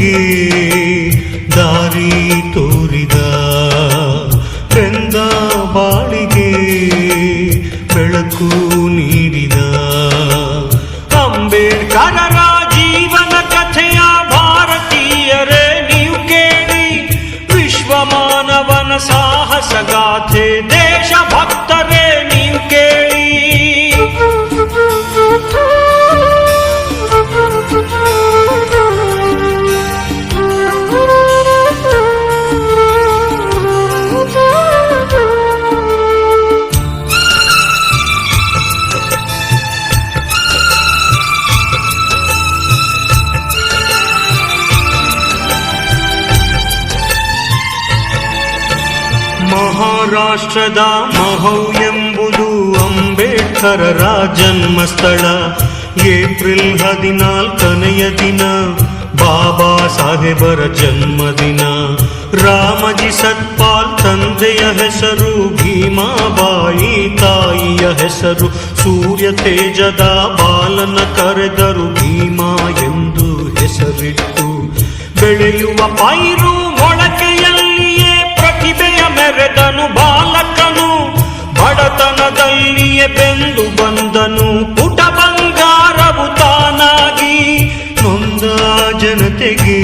ಜನತೆಗೆ ಮಹಾರಾಷ್ಟ್ರದ ಮಹೌ ಎಂಬುದು ಅಂಬೇಡ್ಕರರ ಜನ್ಮಸ್ಥಳ ಏಪ್ರಿಲ್ ಹದಿನಾಲ್ಕನೆಯ ದಿನ ಬಾಬಾ ಸಾಹೇಬರ ಜನ್ಮದಿನ. ರಾಮಜಿ ಸತ್ಪಾಲ್ ತಂದೆಯ ಹೆಸರು, ಭೀಮಾಬಾಯಿ ತಾಯಿಯ ಹೆಸರು, ಸೂರ್ಯ ತೇಜದ ಬಾಲನ ಕರೆದರು ಭೀಮಾ ಎಂದು ಹೆಸರಿಟ್ಟು. ಬೆಳೆಯುವ ಪೈರು ಮೆರೆದನು ಬಾಲಕನು, ಬಡತನದಲ್ಲಿಯೇ ಬೆಂದು ಬಂದನು. ಪುಟ ಬಂಗಾರವು ತಾನಾಗಿ ನೊಂದ ಜನತೆಗೆ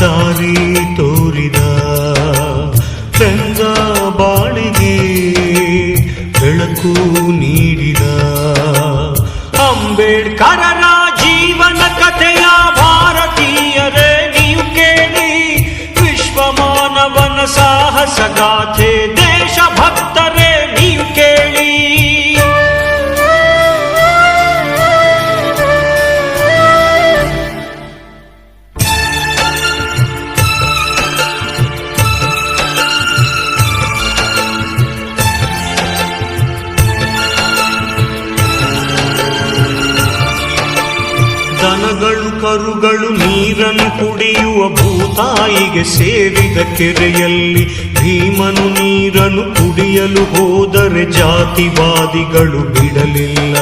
ದಾರಿ ತೋರಿದ. ಬೆಂದ ಬಾಳಿಗೆ ಬೆಳಕು ನೀಡಿದ. ಅಂಬೇಡ್ಕರರ ಕರುಗಳು ನೀರನ್ನು ಕುಡಿಯುವ ಭೂತಾಯಿಗೆ ಸೇರಿದ ಕೆರೆಯಲ್ಲಿ ಭೀಮನು ನೀರನ್ನು ಕುಡಿಯಲು ಹೋದರೆ ಜಾತಿವಾದಿಗಳು ಬಿಡಲಿಲ್ಲ.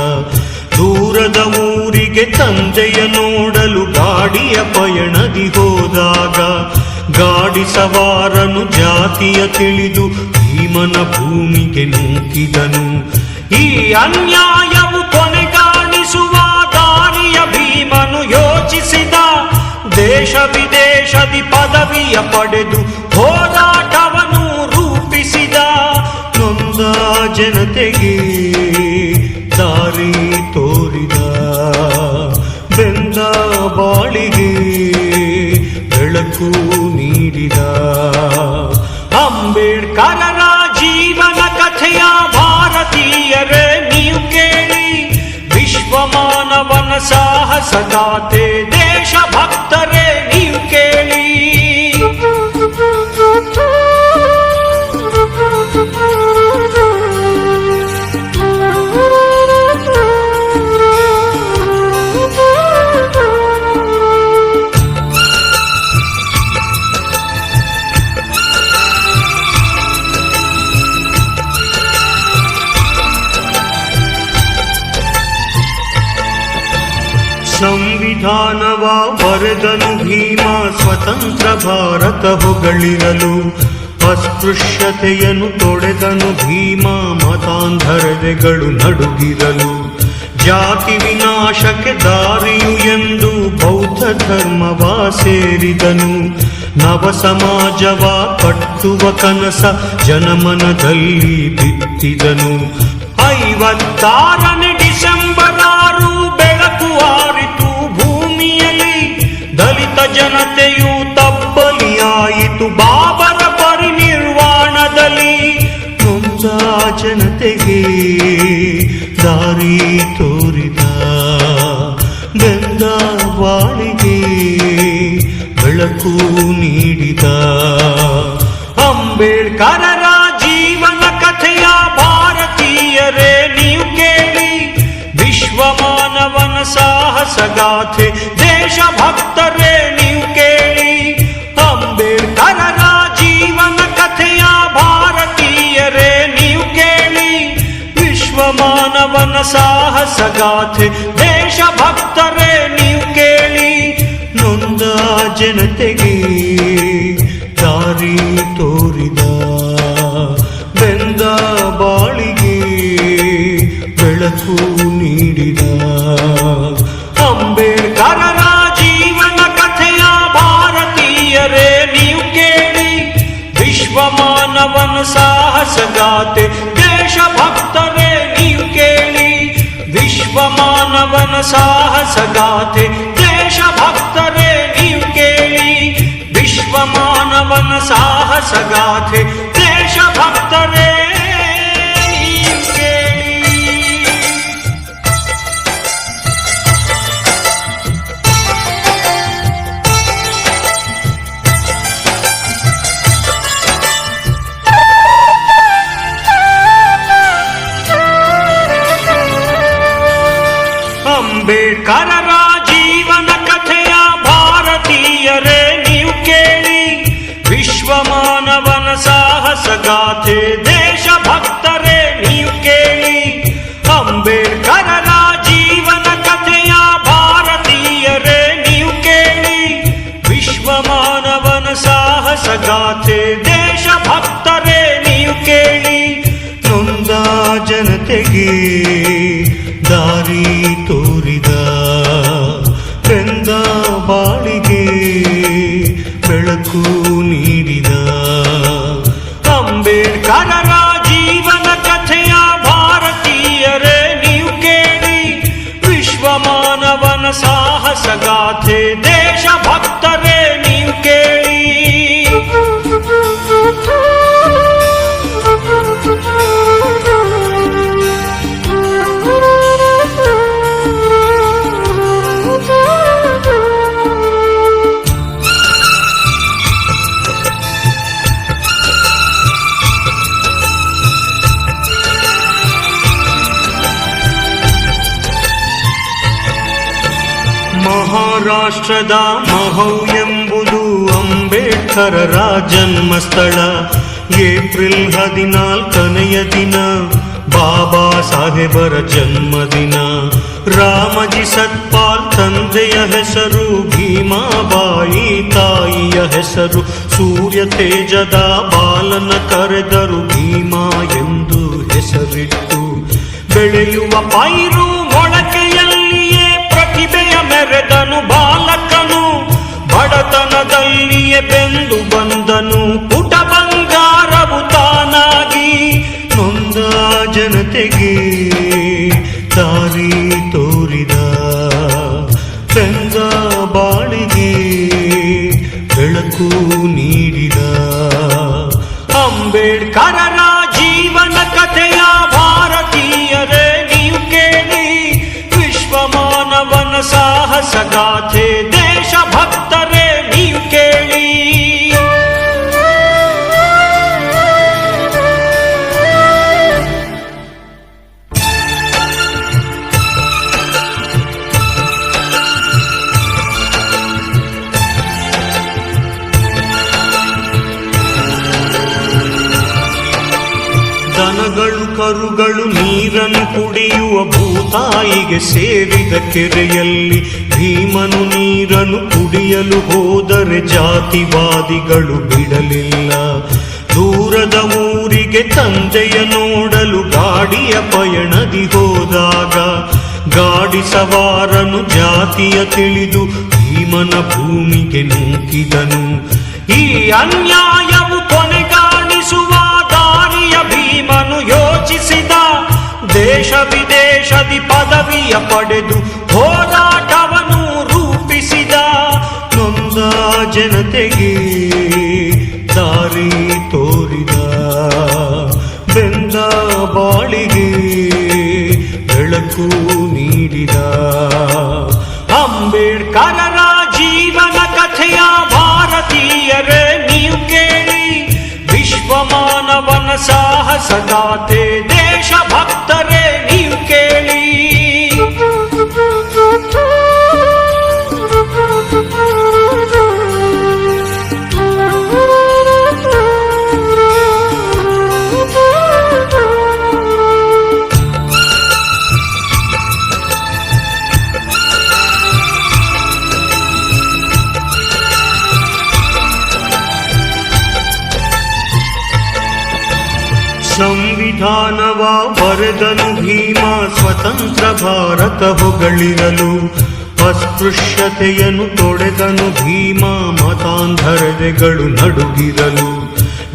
ದೂರದ ಊರಿಗೆ ತಂದೆಯ ನೋಡಲು ಗಾಡಿಯ ಪಯಣದಿ ಹೋದಾಗ ಗಾಡಿ ಸವಾರನು ಜಾತಿಯ ತಿಳಿದು ಭೀಮನ ಭೂಮಿಗೆ ನೂಕಿದನು. ಈ ಅನ್ಯಾಯವು ಕೊನೆಗಾಣಿಸುವ ವಿದೇಶದಿ ಪದವಿಯ ಪಡೆದು ಹೋರಾಟವನ್ನು ರೂಪಿಸಿದ ನೊಂದ ಜನತೆಗೆ ದಾರಿ ತೋರಿದ ಬೆಂದ ಬಾಳಿಗೆ ಬೆಳಕು ನೀಡಿದ ಅಂಬೇಡ್ಕರರ ಜೀವನ ಕಥೆಯ ಭಾರತೀಯರೇ, ನೀವು ಕೇಳಿ ವಿಶ್ವಮಾನವನ ಸಾಹಸ ದೇಶ ಭಕ್ತರೇ ಸಂವಿಧಾನವ ಬರೆದನು ಭೀಮ ಸ್ವತಂತ್ರ ಭಾರತ ಹೊಗಳಿರಲು ಅಸ್ಪೃಶ್ಯತೆಯನ್ನು ತೊಡೆದನು ಭೀಮ ಮತಾಂಧರದೆಗಳು ನಡುಗಿರಲು. ಜಾತಿ ವಿನಾಶಕ್ಕೆ ದಾರಿಯು ಎಂದು ಬೌದ್ಧ ಧರ್ಮವ ಸೇರಿದನು. ನವ ಸಮಾಜವ ಕಟ್ಟುವ ಕನಸ ಜನಮನದಲ್ಲಿ ಬಿತ್ತಿದನು. ಐವತ್ತಾರನೇ ಡಿಸೆಂಬರ್ ಜನತೆಯು ತಪ್ಪಲಿಯಾಯಿತು ಬಾಬರ ಪರಿನಿರ್ವಾಣದಲ್ಲಿ ನೊಂದ ಜನತೆಗೆ ದಾರಿ ತೋರಿದ ಬೆಂದ ಬಾಳಿಗೆ ಬೆಳಕು ನೀಡಿದ ಅಂಬೇಡ್ಕರರ ಜೀವನ ಕಥೆಯ ಭಾರತೀಯರೇ, ನೀವು ಕೇಳಿ ವಿಶ್ವ ಮಾನವನ ಸಾಹಸಗಾಥೆ. ದೇಶಭಕ್ತರೇ ವಿಶ್ವ ಗಾಥೆ ದೇಶ ಭಕ್ತರೇ ನೀವು ಕೇಳಿ, ನೊಂದ ಜನತೆಗೆ ದಾರಿ ತೋರಿದ ಬೆಂದ ಬಾಳಿಗೆ ಬೆಳಕು ನೀಡಿದ ಅಂಬೇಡ್ಕರರ ಸಾಹಸಗಾತೆ ದೇಶಭಕ್ತರೇ ನೀವು ಕೇಳಿ ವಿಶ್ವ ಮಾನವನ ಸಾಹಸಗಾಥೆ ದೇಶಭಕ್ತರೇ ವಿಶ್ವ ಗಾಥೆ ದೇಶ ಭಕ್ತರೇ ನೀವು ಕೇಳಿ. ಅಂಬೇಡ್ಕರರ ಜೀವನ ಕಥೆಯ ಭಾರತೀಯರೇ ನೀವು ಕೇಳಿ. ವಿಶ್ವ ಮಾನವನ ಸಾಹಸ ಗಾಥೆ ದೇಶ ಭಕ್ತರೇ ನೀವು ಕೇಳಿ. ನೊಂದ ಜನತೆಗೆ ಮಹಾರಾಷ್ಟ್ರದ ಮಹೌ ಎಂಬುದು ಅಂಬೇಡ್ಕರರ ಜನ್ಮಸ್ಥಳ ಏಪ್ರಿಲ್ ಹದಿನಾಲ್ಕನೆಯ ದಿನ ಬಾಬಾ ಸಾಹೇಬರ ಜನ್ಮದಿನ. ರಾಮಜಿ ಸತ್ಪಾಲ್ ತಂದೆಯ ಹೆಸರು, ಭೀಮಾಬಾಯಿ ತಾಯಿಯ ಹೆಸರು, ಸೂರ್ಯ ತೇಜದ ಬಾಲನ ಕರೆದರು ಭೀಮಾ ಎಂದು ಹೆಸರಿಟ್ಟು. ಬೆಳೆಯುವ ಪೈರು ಮೆರೆದನು ಬಾಲಕನು, ಬಡತನದಲ್ಲಿಯೇ ಬೆಂದು ಬಂದನು. ಪುಟ ಬಂಗಾರವು ತಾನಾಗಿ ನೊಂದ ಜನತೆಗೆ ದಾರಿ ತೋರಿದ. ಬೆಂದ ಬಾಳಿಗೆ ಬೆಳಕು ನೀಡಿದ. ಅಂಬೇಡ್ಕರರ ಸಾಹಸಗಾಥೆ ದೇಶಭಕ್ತರೇ ನೀವು ಕೇಳಿ. ದನಗಳು ಕರುಗಳು ನೀರನ್ನು ಕುಡಿಯುವ ಭೂತಾಯಿಗೆ ಸೇರಿದ ಕೆರೆಯಲ್ಲಿ ಭೀಮನು ನೀರನ್ನು ಕುಡಿಯಲು ಹೋದರೆ ಜಾತಿವಾದಿಗಳು ಬಿಡಲಿಲ್ಲ. ದೂರದ ಊರಿಗೆ ತಂದೆಯ ನೋಡಲು ಗಾಡಿಯ ಪಯಣದಿ ಹೋದಾಗ ಗಾಡಿ ಸವಾರನು ಜಾತಿಯ ತಿಳಿದು ಭೀಮನ ಭೂಮಿಗೆ ನೂಕಿದನು. ಈ ಅನ್ಯಾಯವು ಕೊನೆಗಾಣಿಸುವ ದಾರಿಯ ಭೀಮನು ಯೋಚಿಸಿದ ದೇಶ ವಿದೇಶದಿ ಪದವಿಯ ಪಡೆದು ಹೋರಾಟವನ್ನು ಜನತೆಗೆ ದಾರಿ ತೋರಿದ ಬೆಂದ ಬಾಳಿಗೆ ಬೆಳಕು ನೀಡಿದ ಅಂಬೇಡ್ಕರರ ಜೀವನ ಕಥೆಯ ಭಾರತೀಯರೇ, ನೀವು ಕೇಳಿ ವಿಶ್ವ ಸಾಹಸಗಾಥೆ ಸಂವಿಧಾನವ ಬರೆದನು ಭೀಮ ಸ್ವತಂತ್ರ ಭಾರತ ಹೊಗಳಿರಲು ಅಸ್ಪೃಶ್ಯತೆಯನ್ನು ತೊಡೆದನು ಭೀಮ ಮತಾಂಧರತೆಗಳು ನಡುಗಿರಲು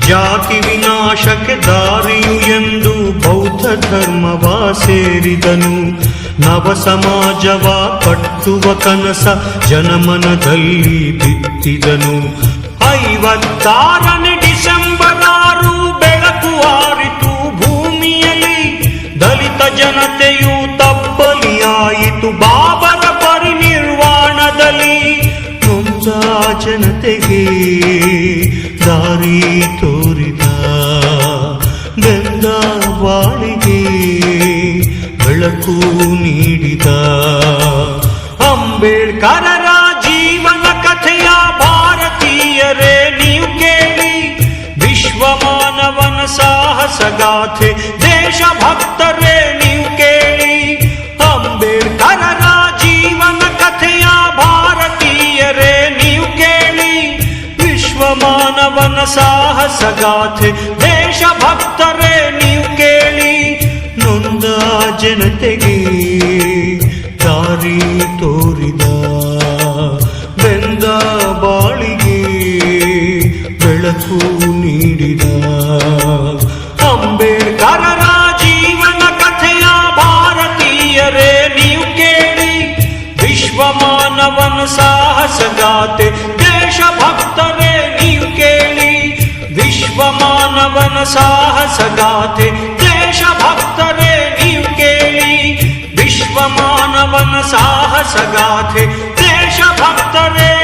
ಜಾತಿ ವಿನಾಶಕ್ಕೆ ದಾರಿಯು ಎಂದು ಬೌದ್ಧ ಧರ್ಮವ ಸೇರಿದನು. ನವ ಸಮಾಜವ ಕಟ್ಟುವ ಕನಸ ಜನಮನದಲ್ಲಿ ಬಿತ್ತಿದನು. ಐವತ್ತಾರನೇ ಡಿಸೆಂಬರ್ ಜನತೆಯು ತಪ್ಪಲಿಯಾಯಿತು ಬಾಬರ ಪರಿನಿರ್ವಾಣದಲ್ಲಿ ನೊಂದ ಜನತೆಗೆ ದಾರಿ ತೋರಿದ. ಬಾಳಿಗೆ ಬೆಳಕು ನೀಡಿದ. ಅಂಬೇಡ್ಕರರ ಜೀವನ ಕಥೆಯ ಭಾರತೀಯರೇ, ನೀವು ಕೇಳಿ. ವಿಶ್ವ ಮಾನವನ ಸಾಹಸಗಾಥೆ ದೇಶ ಮಾನವನ ಸಾಹಸಗಾಥೆ. ದೇಶ ಭಕ್ತರೇ ನೀವು ಕೇಳಿ ನೊಂದ ಜನತೆಗೆ ದಾರಿ ತೋರಿದ ವಿಶ್ವ ಮಾನವನ ಸಾಹಸಗಾಥೆ ದೇಶ ಭಕ್ತರೇ